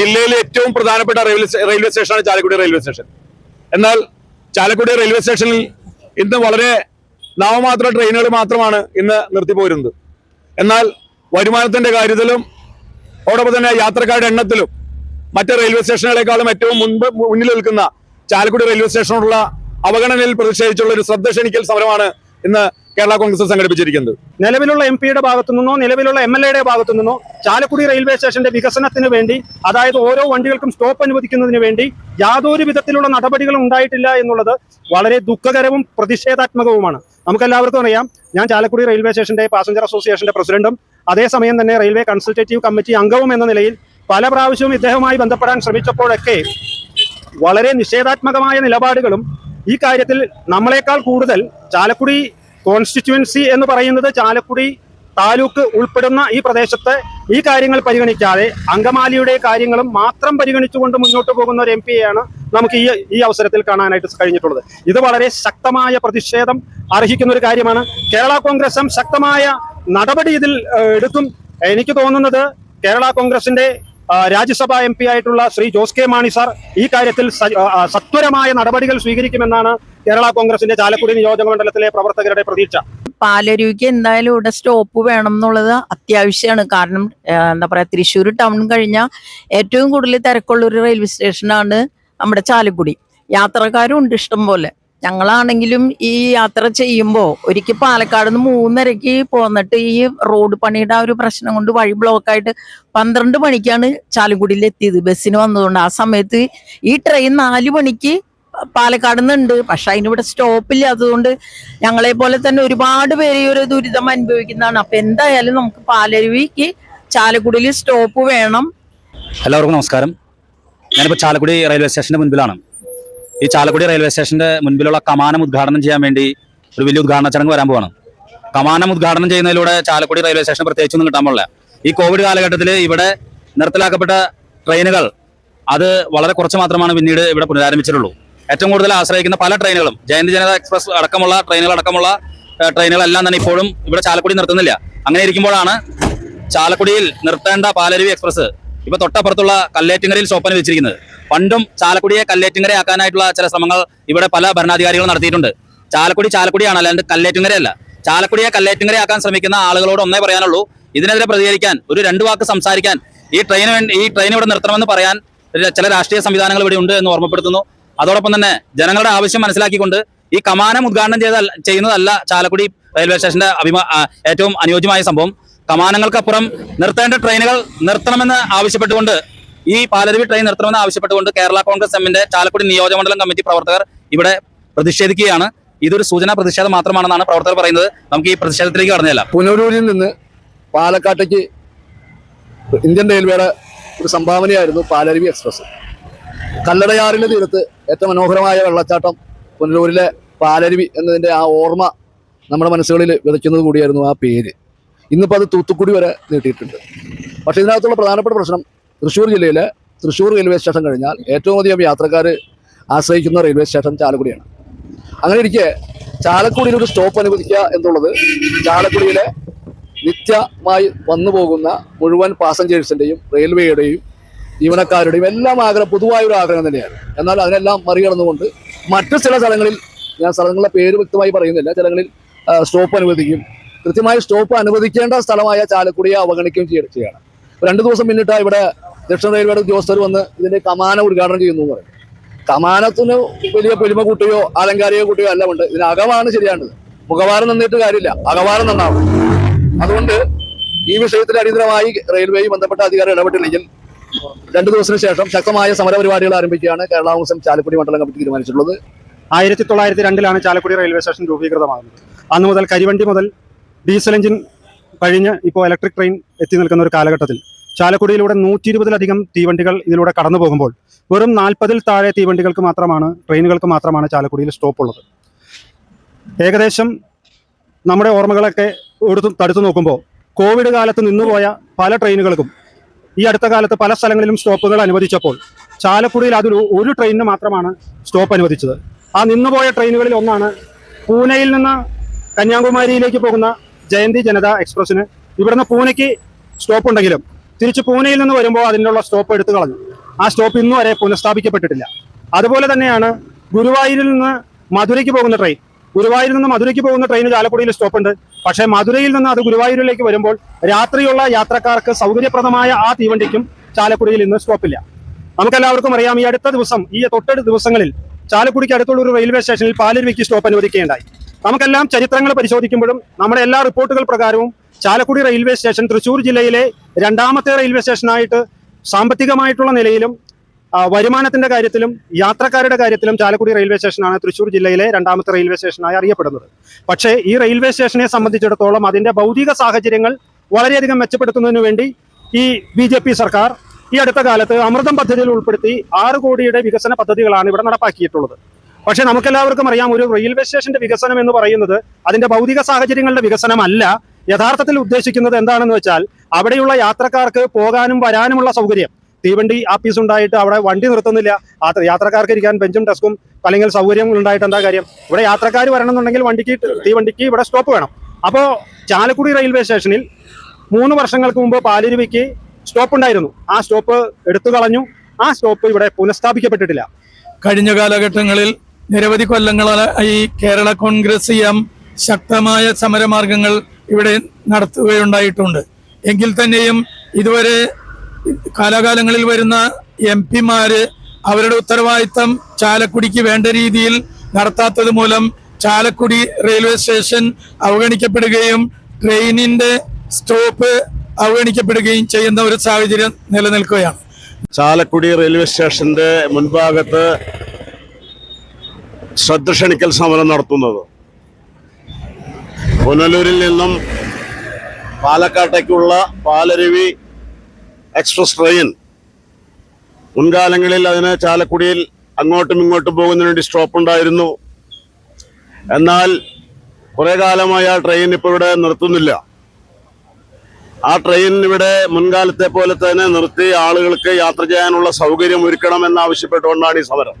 ജില്ലയിലെ ഏറ്റവും പ്രധാനപ്പെട്ട റെയിൽവേ റെയിൽവേ സ്റ്റേഷനാണ് ചാലക്കുടി റെയിൽവേ സ്റ്റേഷൻ. എന്നാൽ ചാലക്കുടി റെയിൽവേ സ്റ്റേഷനിൽ ഇന്ന് വളരെ നാമമാത്ര ട്രെയിനുകൾ മാത്രമാണ് ഇന്ന് നിർത്തിപ്പോരുന്നത്. എന്നാൽ വരുമാനത്തിന്റെ കാര്യത്തിലും അതോടൊപ്പം തന്നെ യാത്രക്കാരുടെ എണ്ണത്തിലും മറ്റ് റെയിൽവേ സ്റ്റേഷനുകളെക്കാളും ഏറ്റവും മുൻപ് മുന്നിൽ നിൽക്കുന്ന ചാലക്കുടി റെയിൽവേ സ്റ്റേഷനോടുള്ള അവഗണനയിൽ പ്രതിഷേധിച്ചുള്ള ഒരു ശ്രദ്ധ ക്ഷണിക്കൽ സമരമാണ് ഇന്ന് കേരള കോൺഗ്രസ് സംഘടിപ്പിച്ചിരിക്കുന്നത്. നിലവിലുള്ള എം പിയുടെ ഭാഗത്തു നിന്നോ നിലവിലുള്ള എം എൽ എയുടെ ഭാഗത്തു നിന്നോ ചാലക്കുടി റെയിൽവേ സ്റ്റേഷന്റെ വികസനത്തിന് വേണ്ടി അതായത് ഓരോ വണ്ടികൾക്കും സ്റ്റോപ്പ് അനുവദിക്കുന്നതിന് വേണ്ടി യാതൊരു വിധത്തിലുള്ള നടപടികളും ഉണ്ടായിട്ടില്ല എന്നുള്ളത് വളരെ ദുഃഖകരവും പ്രതിഷേധാത്മകവുമാണ്. നമുക്കെല്ലാവർക്കും അറിയാം ഞാൻ ചാലക്കുടി റെയിൽവേ സ്റ്റേഷന്റെ പാസഞ്ചർ അസോസിയേഷന്റെ പ്രസിഡന്റും അതേസമയം തന്നെ റെയിൽവേ കൺസൾട്ടേറ്റീവ് കമ്മിറ്റി അംഗവും എന്ന നിലയിൽ പല പ്രാവശ്യവും ഇദ്ദേഹവുമായി ബന്ധപ്പെടാൻ ശ്രമിച്ചപ്പോഴൊക്കെ വളരെ നിഷേധാത്മകമായ നിലപാടുകളും ഈ കാര്യത്തിൽ നമ്മളെക്കാൾ കൂടുതൽ ചാലക്കുടി കോൺസ്റ്റിറ്റ്യുവൻസി എന്ന് പറയുന്നത് ചാലക്കുടി താലൂക്ക് ഉൾപ്പെടുന്ന ഈ പ്രദേശത്തെ ഈ കാര്യങ്ങൾ പരിഗണിക്കാതെ അങ്കമാലിയുടെ കാര്യങ്ങളും മാത്രം പരിഗണിച്ചുകൊണ്ട് മുന്നോട്ട് പോകുന്ന ഒരു എം പിയെയാണ് നമുക്ക് ഈ ഈ അവസരത്തിൽ കാണാനായിട്ട് കഴിഞ്ഞിട്ടുള്ളത്. ഇത് വളരെ ശക്തമായ പ്രതിഷേധം അർഹിക്കുന്ന ഒരു കാര്യമാണ്. കേരള കോൺഗ്രസും ശക്തമായ നടപടി ഇതിൽ എടുക്കും. എനിക്ക് തോന്നുന്നത് കേരള കോൺഗ്രസിന്റെ രാജ്യസഭാ എം പി ആയിട്ടുള്ള ശ്രീ ജോസ് കെ മാണി സാർ ഈ കാര്യത്തിൽ സത്വരമായ നടപടികൾ സ്വീകരിക്കുമെന്നാണ് കേരള കോൺഗ്രസിന്റെ ചാലക്കുടി നിയോജക മണ്ഡലത്തിലെ പ്രവർത്തകരുടെ പ്രതീക്ഷ. പാലരുവിക്ക് എന്തായാലും ഇവിടെ സ്റ്റോപ്പ് വേണം എന്നുള്ളത് അത്യാവശ്യമാണ്. കാരണം എന്താ പറയാ തൃശ്ശൂർ ടൗൺ കഴിഞ്ഞാൽ ഏറ്റവും കൂടുതൽ തിരക്കുള്ള ഒരു റെയിൽവേ സ്റ്റേഷനാണ് നമ്മുടെ ചാലക്കുടി. യാത്രക്കാരും ഉണ്ട് ഇഷ്ടം പോലെ ഞങ്ങളാണെങ്കിലും ഈ യാത്ര ചെയ്യുമ്പോൾ ഒരിക്കൽ പാലക്കാട് നിന്ന് മൂന്നരക്ക് പോന്നിട്ട് ഈ റോഡ് പണിയുടെ ആ ഒരു പ്രശ്നം കൊണ്ട് വഴി ബ്ലോക്കായിട്ട് പന്ത്രണ്ട് മണിക്കാണ് ചാലക്കുടിയിൽ എത്തിയത്. ബസ്സിന് വന്നതുകൊണ്ട് ആ സമയത്ത് ഈ ട്രെയിൻ നാല് മണിക്ക് പാലക്കാട് നിന്നുണ്ട്. പക്ഷെ അതിനിവിടെ സ്റ്റോപ്പ് അതുകൊണ്ട് ഞങ്ങളെ പോലെ തന്നെ ഒരുപാട് പേര് ഈ ഒരു ദുരിതം അനുഭവിക്കുന്നതാണ്. അപ്പൊ എന്തായാലും നമുക്ക് പാലരുവിക്ക് ചാലക്കുടിയിൽ സ്റ്റോപ്പ് വേണം. എല്ലാവർക്കും നമസ്കാരം. ഞാനിപ്പോൾ ചാലക്കുടി റെയിൽവേ സ്റ്റേഷന്റെ മുൻപിലാണ്. ഈ ചാലക്കുടി റെയിൽവേ സ്റ്റേഷന്റെ മുൻപിലുള്ള കമാനം ഉദ്ഘാടനം ചെയ്യാൻ വേണ്ടി ഒരു വലിയ ഉദ്ഘാടന ചടങ്ങ് വരാൻ പോവാണ്. കമാനം ഉദ്ഘാടനം ചെയ്യുന്നതിലൂടെ ചാലക്കുടി റെയിൽവേ സ്റ്റേഷൻ പ്രത്യേകിച്ചൊന്നും കിട്ടാൻ പാടില്ല. ഈ കോവിഡ് കാലഘട്ടത്തിൽ ഇവിടെ നിർത്തലാക്കപ്പെട്ട ട്രെയിനുകൾ അത് വളരെ കുറച്ച് മാത്രമാണ് പിന്നീട് ഇവിടെ പുനരാരംഭിച്ചിട്ടുള്ളൂ. ഏറ്റവും കൂടുതൽ ആശ്രയിക്കുന്ന പല ട്രെയിനുകളും ജയന്തി ജനത എക്സ്പ്രസ് അടക്കമുള്ള ട്രെയിനുകൾ അടക്കമുള്ള ട്രെയിനുകളെല്ലാം തന്നെ ഇപ്പോഴും ഇവിടെ ചാലക്കുടി നിർത്തുന്നില്ല. അങ്ങനെ ഇരിക്കുമ്പോഴാണ് ചാലക്കുടിയിൽ നിർത്തേണ്ട പാലരുവി എക്സ്പ്രസ് ഇപ്പൊ തൊട്ടപ്പുറത്തുള്ള കല്ലേറ്റിങ്ങരയിൽ സ്റ്റോപ്പന് വെച്ചിരിക്കുന്നത്. പണ്ടും ചാലക്കുടിയെ കല്ലേറ്റിങ്ങര ആക്കാനായിട്ടുള്ള ചില ശ്രമങ്ങൾ ഇവിടെ പല ഭരണാധികാരികളും നടത്തിയിട്ടുണ്ട്. ചാലക്കുടി ചാലക്കുടിയാണ് അല്ലാണ്ട് കല്ലേറ്റിങ്ങരയല്ല. ചാലക്കുടിയെ കല്ലേറ്റിങ്ങര ആക്കാൻ ശ്രമിക്കുന്ന ആളുകളോട് ഒന്നേ പറയാനുള്ളൂ. ഇതിനെതിരെ പ്രതികരിക്കാൻ ഒരു രണ്ടു വാക്ക് സംസാരിക്കാൻ ഈ ട്രെയിന് വേണ്ടി ഈ ട്രെയിൻ ഇവിടെ നിർത്തണമെന്ന് പറയാൻ ചില രാഷ്ട്രീയ സംവിധാനങ്ങൾ ഇവിടെ ഉണ്ട് എന്ന് ഓർമ്മപ്പെടുത്തുന്നു. അതോടൊപ്പം തന്നെ ജനങ്ങളുടെ ആവശ്യം മനസ്സിലാക്കിക്കൊണ്ട് ഈ കമാനം ഉദ്ഘാടനം ചെയ്ത ചെയ്യുന്നതല്ല ചാലക്കുടി റെയിൽവേ സ്റ്റേഷന്റെ അഭിമാ ഏറ്റവും അനുയോജ്യമായ സംഭവം. കമാനങ്ങൾക്കപ്പുറം നിർത്തേണ്ട ട്രെയിനുകൾ നിർത്തണമെന്ന് ആവശ്യപ്പെട്ടുകൊണ്ട് ഈ പാലരുവി ട്രെയിൻ നിർത്തണമെന്ന് ആവശ്യപ്പെട്ടുകൊണ്ട് കേരള കോൺഗ്രസ് എമ്മിന്റെ ചാലക്കുടി നിയോജകമണ്ഡലം കമ്മിറ്റി പ്രവർത്തകർ ഇവിടെ പ്രതിഷേധിക്കുകയാണ്. ഇതൊരു സൂചനാ പ്രതിഷേധം മാത്രമാണെന്നാണ് പ്രവർത്തകർ പറയുന്നത്. നമുക്ക് ഈ പ്രതിഷേധത്തിലേക്ക് കടന്നല്ല പുനരൂരിൽ നിന്ന് പാലക്കാട്ടേക്ക് ഇന്ത്യൻ റെയിൽവേയുടെ ഒരു സംഭാവനയായിരുന്നു പാലരുവി എക്സ്പ്രസ് കല്ലടയാറിന്റെ തീരത്ത് ഏറ്റവും മനോഹരമായ വെള്ളച്ചാട്ടം പുനലൂരിലെ പാലരുവി എന്നതിന്റെ ആ ഓർമ്മ നമ്മുടെ മനസ്സുകളിൽ വിതയ്ക്കുന്നത് കൂടിയായിരുന്നു ആ പേര്. ഇന്നിപ്പോൾ അത് തൂത്തുക്കുടി വരെ നീട്ടിയിട്ടുണ്ട്. പക്ഷേ ഇതിനകത്തുള്ള പ്രധാനപ്പെട്ട പ്രശ്നം തൃശ്ശൂർ ജില്ലയിലെ തൃശ്ശൂർ റെയിൽവേ സ്റ്റേഷൻ കഴിഞ്ഞാൽ ഏറ്റവും അധികം യാത്രക്കാർ ആശ്രയിക്കുന്ന റെയിൽവേ സ്റ്റേഷൻ ചാലക്കുടിയാണ്. അങ്ങനെ ഇരിക്കെ ചാലക്കുടിയിൽ ഒരു സ്റ്റോപ്പ് അനുവദിക്കുക എന്നുള്ളത് ചാലക്കുടിയിലെ നിത്യമായി വന്നു പോകുന്ന മുഴുവൻ പാസഞ്ചേഴ്സിന്റെയും റെയിൽവേയുടെയും ജീവനക്കാരുടെയും എല്ലാം ആഗ്രഹം പൊതുവായ ഒരു ആഗ്രഹം തന്നെയാണ്. എന്നാൽ അതിനെല്ലാം മറികടന്നുകൊണ്ട് മറ്റു ചില സ്ഥലങ്ങളിൽ ഞാൻ സ്ഥലങ്ങളുടെ പേര് വ്യക്തമായി പറയുന്നില്ല ചിലങ്ങളിൽ സ്റ്റോപ്പ് അനുവദിക്കും. കൃത്യമായി സ്റ്റോപ്പ് അനുവദിക്കേണ്ട സ്ഥലമായ ചാലക്കുടിയെ അവഗണിക്കുകയും ചെയ്യുകയാണ് രണ്ടു ദിവസം പിന്നിട്ട് ഇവിടെ ദക്ഷിണ റെയിൽവേയുടെ ഉദ്യോഗസ്ഥർ വന്ന് ഇതിന്റെ കമാന ഉദ്ഘാടനം ചെയ്യുന്നു എന്ന് പറയും. കമാനത്തിന് വലിയ പെരുമ കൂട്ടിയോ ആലങ്കാരിക കൂട്ടുകയോ എല്ലാം ഉണ്ട്. ഇതിന് അകമാണ് ശരിയാണ്ടത് മുഖവാരം നന്നിട്ട് കാര്യമില്ല. അകവാരം നന്നാവും. അതുകൊണ്ട് ഈ വിഷയത്തിൽ അടിയന്തരമായി റെയിൽവേയും ബന്ധപ്പെട്ട അധികാരം ഇടപെട്ടില്ലെങ്കിൽ രണ്ടു ദിവസത്തിന് ശേഷം ശക്തമായ സമരപരിപാടികൾ ആരംഭിക്കുകയാണ് കേരള കോൺഗ്രസ് ചാലക്കുടി മണ്ഡലം കമ്മിറ്റി തീരുമാനിച്ചിട്ടുള്ളത്. ആയിരത്തി തൊള്ളായിരത്തി രണ്ടിലാണ് ചാലക്കുടി റെയിൽവേ സ്റ്റേഷൻ രൂപീകൃതമാകുന്നത്. അന്ന് മുതൽ കരിവണ്ടി മുതൽ ഡീസൽ എഞ്ചിൻ കഴിഞ്ഞ് ഇപ്പോൾ ഇലക്ട്രിക് ട്രെയിൻ എത്തി നിൽക്കുന്ന ഒരു കാലഘട്ടത്തിൽ ചാലക്കുടിയിലൂടെ നൂറ്റി ഇരുപതിലധികം തീവണ്ടികൾ ഇതിലൂടെ കടന്നു പോകുമ്പോൾ വെറും നാൽപ്പതിൽ താഴെ തീവണ്ടികൾക്ക് മാത്രമാണ് ട്രെയിനുകൾക്ക് മാത്രമാണ് ചാലക്കുടിയിൽ സ്റ്റോപ്പ് ഉള്ളത്. ഏകദേശം നമ്മുടെ ഓർമ്മകളൊക്കെ എടുത്ത് തടുത്തു നോക്കുമ്പോൾ കോവിഡ് കാലത്ത് നിന്നുപോയ പല ട്രെയിനുകൾക്കും ഈ അടുത്ത കാലത്ത് പല സ്ഥലങ്ങളിലും സ്റ്റോപ്പുകൾ അനുവദിച്ചപ്പോൾ ചാലക്കുടിയിൽ അതിൽ ഒരു ട്രെയിനിന് മാത്രമാണ് സ്റ്റോപ്പ് അനുവദിച്ചത്. ആ നിന്നുപോയ ട്രെയിനുകളിൽ ഒന്നാണ് പൂനെയിൽ നിന്ന് കന്യാകുമാരിയിലേക്ക് പോകുന്ന ജയന്തി ജനത എക്സ്പ്രസ്സിന്. ഇവിടുന്ന് പൂനെക്ക് സ്റ്റോപ്പ് ഉണ്ടെങ്കിലും തിരിച്ച് പൂനെയിൽ നിന്ന് വരുമ്പോൾ അതിനുള്ള സ്റ്റോപ്പ് എടുത്തു കളഞ്ഞു. ആ സ്റ്റോപ്പ് ഇന്നു വരെ പുനഃസ്ഥാപിക്കപ്പെട്ടിട്ടില്ല. അതുപോലെ തന്നെയാണ് ഗുരുവായൂരിൽ നിന്ന് മധുരയ്ക്ക് പോകുന്ന ട്രെയിൻ ഗുരുവായൂരിൽ നിന്ന് മധുരയ്ക്ക് പോകുന്ന ട്രെയിൻ ചാലക്കുടിയിൽ സ്റ്റോപ്പ് ഉണ്ട്. പക്ഷേ മധുരയിൽ നിന്ന് അത് ഗുരുവായൂരിലേക്ക് വരുമ്പോൾ രാത്രിയുള്ള യാത്രക്കാർക്ക് സൗകര്യപ്രദമായ ആ തീവണ്ടിക്കും ചാലക്കുടിയിൽ ഇന്ന് സ്റ്റോപ്പില്ല നമുക്കെല്ലാവർക്കും അറിയാം ഈ അടുത്ത ദിവസം ഈ തൊട്ടടുത്ത ദിവസങ്ങളിൽ ചാലക്കുടിക്ക് അടുത്തുള്ള ഒരു റെയിൽവേ സ്റ്റേഷനിൽ പാലരുവിക്ക് സ്റ്റോപ്പ് അനുവദിക്കുകയുണ്ടായി. നമുക്കെല്ലാം ചരിത്രങ്ങൾ പരിശോധിക്കുമ്പോഴും നമ്മുടെ എല്ലാ റിപ്പോർട്ടുകൾ പ്രകാരവും ചാലക്കുടി റെയിൽവേ സ്റ്റേഷൻ തൃശ്ശൂർ ജില്ലയിലെ രണ്ടാമത്തെ റെയിൽവേ സ്റ്റേഷനായിട്ട് സാമ്പത്തികമായിട്ടുള്ള നിലയിലും വരുമാനത്തിന്റെ കാര്യത്തിലും യാത്രക്കാരുടെ കാര്യത്തിലും ചാലക്കുടി റെയിൽവേ സ്റ്റേഷനാണ് തൃശ്ശൂർ ജില്ലയിലെ രണ്ടാമത്തെ റെയിൽവേ സ്റ്റേഷനായി അറിയപ്പെടുന്നത്. പക്ഷേ ഈ റെയിൽവേ സ്റ്റേഷനെ സംബന്ധിച്ചിടത്തോളം അതിന്റെ ഭൗതിക സാഹചര്യങ്ങൾ വളരെയധികം മെച്ചപ്പെടുത്തുന്നതിന് വേണ്ടി ഈ ബി സർക്കാർ ഈ അടുത്ത കാലത്ത് അമൃതം പദ്ധതിയിൽ ഉൾപ്പെടുത്തി ആറ് കോടിയുടെ വികസന പദ്ധതികളാണ് ഇവിടെ നടപ്പാക്കിയിട്ടുള്ളത്. പക്ഷേ നമുക്കെല്ലാവർക്കും അറിയാം ഒരു റെയിൽവേ സ്റ്റേഷന്റെ വികസനം എന്ന് പറയുന്നത് അതിന്റെ ഭൗതിക സാഹചര്യങ്ങളുടെ വികസനമല്ല. യഥാർത്ഥത്തിൽ ഉദ്ദേശിക്കുന്നത് എന്താണെന്ന് വെച്ചാൽ അവിടെയുള്ള യാത്രക്കാർക്ക് പോകാനും വരാനുമുള്ള സൗകര്യം. തീവണ്ടി ആപ്പീസ് ഉണ്ടായിട്ട് അവിടെ വണ്ടി നിർത്തുന്നില്ല. യാത്രക്കാർക്ക് ഇരിക്കാൻ ബെഞ്ചും ഡെസ്കും അല്ലെങ്കിൽ സൗകര്യങ്ങൾ ഉണ്ടായിട്ട് എന്താ കാര്യം? ഇവിടെ യാത്രക്കാർ വരണമെന്നുണ്ടെങ്കിൽ വണ്ടിക്ക് തീവണ്ടിക്ക് ഇവിടെ സ്റ്റോപ്പ് വേണം. അപ്പോൾ ചാലക്കുടി റെയിൽവേ സ്റ്റേഷനിൽ മൂന്ന് വർഷങ്ങൾക്ക് മുമ്പ് പാലരുവിക്ക് സ്റ്റോപ്പ് ഉണ്ടായിരുന്നു. ആ സ്റ്റോപ്പ് എടുത്തു കളഞ്ഞു. ആ സ്റ്റോപ്പ് ഇവിടെ പുനഃസ്ഥാപിക്കപ്പെട്ടിട്ടില്ല. കഴിഞ്ഞ കാലഘട്ടങ്ങളിൽ നിരവധി കൊല്ലങ്ങളായി കേരള കോൺഗ്രസ് എം ശക്തമായ സമരമാർഗങ്ങൾ ഇവിടെ നടത്തുകയുണ്ടായിട്ടുണ്ട്. എങ്കിൽ തന്നെയും ഇതുവരെ കാലാകാലങ്ങളിൽ വരുന്ന എം പിമാര് അവരുടെ ഉത്തരവാദിത്തം ചാലക്കുടിക്ക് വേണ്ട രീതിയിൽ നടത്താത്തത് മൂലം ചാലക്കുടി റെയിൽവേ സ്റ്റേഷൻ അവഗണിക്കപ്പെടുകയും ട്രെയിനിന്റെ സ്റ്റോപ്പ് അവഗണിക്കപ്പെടുകയും ചെയ്യുന്ന ഒരു സാഹചര്യം നിലനിൽക്കുകയാണ്. ചാലക്കുടി റെയിൽവേ സ്റ്റേഷന്റെ മുൻഭാഗത്ത് ശ്രദ്ധ ക്ഷണിക്കൽ സമരം നടത്തുന്നത്. പുനലൂരിൽ നിന്നും പാലക്കാട്ടേക്കുള്ള പാലരുവി എക്സ്പ്രസ് ട്രെയിൻ മുൻകാലങ്ങളിൽ അതിന് ചാലക്കുടിയിൽ അങ്ങോട്ടും ഇങ്ങോട്ടും പോകുന്നതിന് വേണ്ടി സ്റ്റോപ്പ് ഉണ്ടായിരുന്നു. എന്നാൽ കുറേ കാലമായി ആ ട്രെയിൻ ഇപ്പോൾ ഇവിടെ നിർത്തുന്നില്ല. ആ ട്രെയിൻ ഇവിടെ മുൻകാലത്തെ പോലെ തന്നെ നിർത്തി ആളുകൾക്ക് യാത്ര ചെയ്യാനുള്ള സൗകര്യം ഒരുക്കണം എന്നാവശ്യപ്പെട്ടുകൊണ്ടാണ് ഈ സമരം.